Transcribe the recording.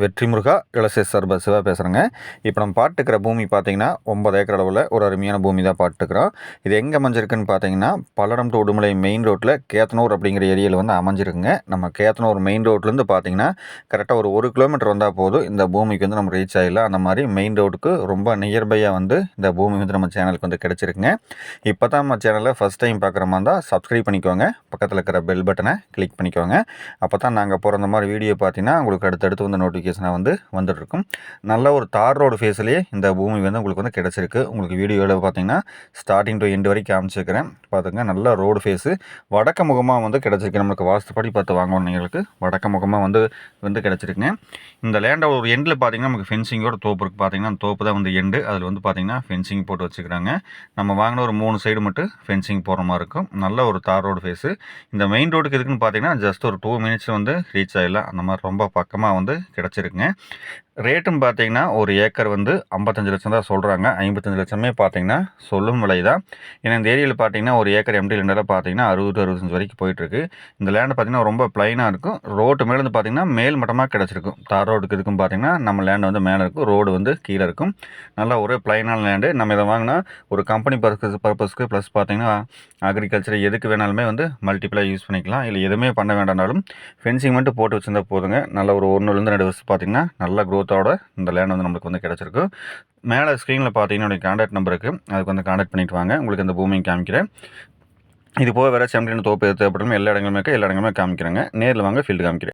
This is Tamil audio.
வெற்றி முருகா இளசே சர்ப சிவா பேசுகிறேங்க இப்போ நம்ம பாட்டுக்கிற பூமி பார்த்தீங்கன்னா ஒன்பது ஏக்கர் அளவில் ஒரு அருமையான பூமி தான் பாட்டுக்கிறோம். இது எங்கே அமைஞ்சிருக்குன்னு பார்த்தீங்கன்னா பல்லடம் டு உடுமலை மெயின் ரோட்டில் கேத்தனூர் அப்படிங்கிற ஏரியாவில் வந்து அமைஞ்சிருக்குங்க. நம்ம கேத்தனூர் மெயின் ரோட்லேருந்து பார்த்தீங்கன்னா கரெக்டாக ஒரு ஒரு கிலோமீட்டர் வந்தால் போதும் இந்த பூமிக்கு வந்து நம்ம ரீச் ஆகிடலாம் அந்த மாதிரி மெயின் ரோடுக்கு ரொம்ப நியர்பையாக வந்து இந்த பூமி வந்து நம்ம சேனலுக்கு வந்து கிடச்சிருக்குங்க. இப்போ தான் நம்ம சேனலை ஃபஸ்ட் டைம் பார்க்குற மாதிரி இருந்தால் சப்ஸ்கிரைப் பண்ணிக்கோங்க. பக்கத்தில் இருக்கிற பெல் பட்டனை கிளிக் பண்ணிக்கோங்க. அப்போ தான் நாங்கள் போகிற அந்த மாதிரி வீடியோ பார்த்தீங்கன்னா உங்களுக்கு அடுத்தடுத்து வந்து நோட்டிஃபிகேஷனாக வந்து வந்துட்டுருக்கும். நல்ல ஒரு தார் ரோடு ஃபேஸ்லேயே இந்த பூமி வந்து உங்களுக்கு வந்து கிடச்சிருக்கு. உங்களுக்கு வீடியோவில் பார்த்தீங்கன்னா ஸ்டார்டிங் டு எண்டு வரைக்கும் காமிச்சிருக்கிறேன். பார்த்துங்க நல்ல ரோடு ஃபேஸு வடக்கு முகமாக வந்து கிடச்சிருக்கு. நம்மளுக்கு வாஸ்துப்படி பார்த்து வாங்கணும் வடக்கு முகமாக வந்து வந்து கிடச்சிருக்குங்க. இந்த லேண்டை ஒரு எண்டில் பார்த்தீங்கன்னா நமக்கு ஃபென்சிங்கோட தோப்பு இருக்குது பார்த்தீங்கன்னா அந்த தோப்பு தான் வந்து எண்டு அதில் வந்து பார்த்தீங்கன்னா ஃபென்சிங் போட்டு வச்சுக்கிறாங்க. நம்ம வாங்கின ஒரு மூணு சைடு மட்டும் ஃபென்சிங் போகிற மாதிரி இருக்கும். நல்ல ஒரு தார் ரோடு ஃபேஸு இந்த மெயின் ரோடுக்கு எதுக்குன்னு பார்த்தீங்கன்னா ஜஸ்ட் ஒரு டூ மினிட்ஸ் வந்து ரீச் ஆகிடலாம் அந்த மாதிரி ரொம்ப பக்கமாக வந்து கிடச்சிருக்குங்க. ரேட்டும் பார்த்தீங்கன்னா ஒரு ஏக்கர் வந்து ஐம்பத்தஞ்சு லட்சம் தான் சொல்கிறாங்க ஐம்பத்தஞ்சு லட்சமே பார்த்தீங்கன்னா சொல்லும் விலை தான் ஏன்னா இந்த ஏரியாவில் பார்த்தீங்கன்னா ஒரு ஏக்கர் எம்டி லேண்டில் பார்த்தீங்கன்னா அறுபது அறுபத்தஞ்சு வரைக்கும் போயிட்டுருக்கு இந்த லேண்டு பார்த்தீங்கன்னா ரொம்ப ப்ளைனாக இருக்கும். ரோட்டு மேலேருந்து பார்த்தீங்கன்னா மேல் மட்டமாக கிடச்சிருக்கும். தார் ரோடுக்கு இதுக்கும் பார்த்தீங்கன்னா நம்ம லேண்டு வந்து மேலே இருக்கும். ரோடு வந்து கீழே இருக்கும். நல்லா ஒரு ப்ளைனான லேண்டு நம்ம இதை வாங்கினா ஒரு கம்பெனி பர்பஸ் பர்பஸ்க்கு ப்ளஸ் பார்த்தீங்கன்னா அக்ரிகல்ச்சர் எதுக்கு வேணாலுமே வந்து மல்டிப்ளாக யூஸ் பண்ணிக்கலாம். இல்லை எதுவுமே பண்ண வேண்டாம்னாலும் ஃபென்சிங் மட்டும் போட்டு வச்சிருந்தா போதுங்க. நல்ல ஒரு ஒன்றுலேருந்து ரெண்டு வருஷம் பார்த்தீங்கன்னா க்ரோத் க்ரோத்தோட இந்த லேண்ட் வந்து நம்மளுக்கு வந்து கிடச்சிருக்கு. மேலே ஸ்க்ரீனில் பார்த்தீங்கன்னா என்னுடைய கான்டாக்ட் நம்பர் இருக்குது அதுக்கு வந்து கான்டாக்ட் பண்ணிட்டு வாங்க. உங்களுக்கு இந்த பூமியும் காமிக்கிறேன். இது போக வேறு செம்டின்னு தோப்பு எது தேவைப்பட்டாலும் எல்லா இடங்களுமே எல்லா இடங்களுமே காமிக்கிறேங்க. நேரில் வாங்க ஃபீல்டு காமிக்கிறேன்.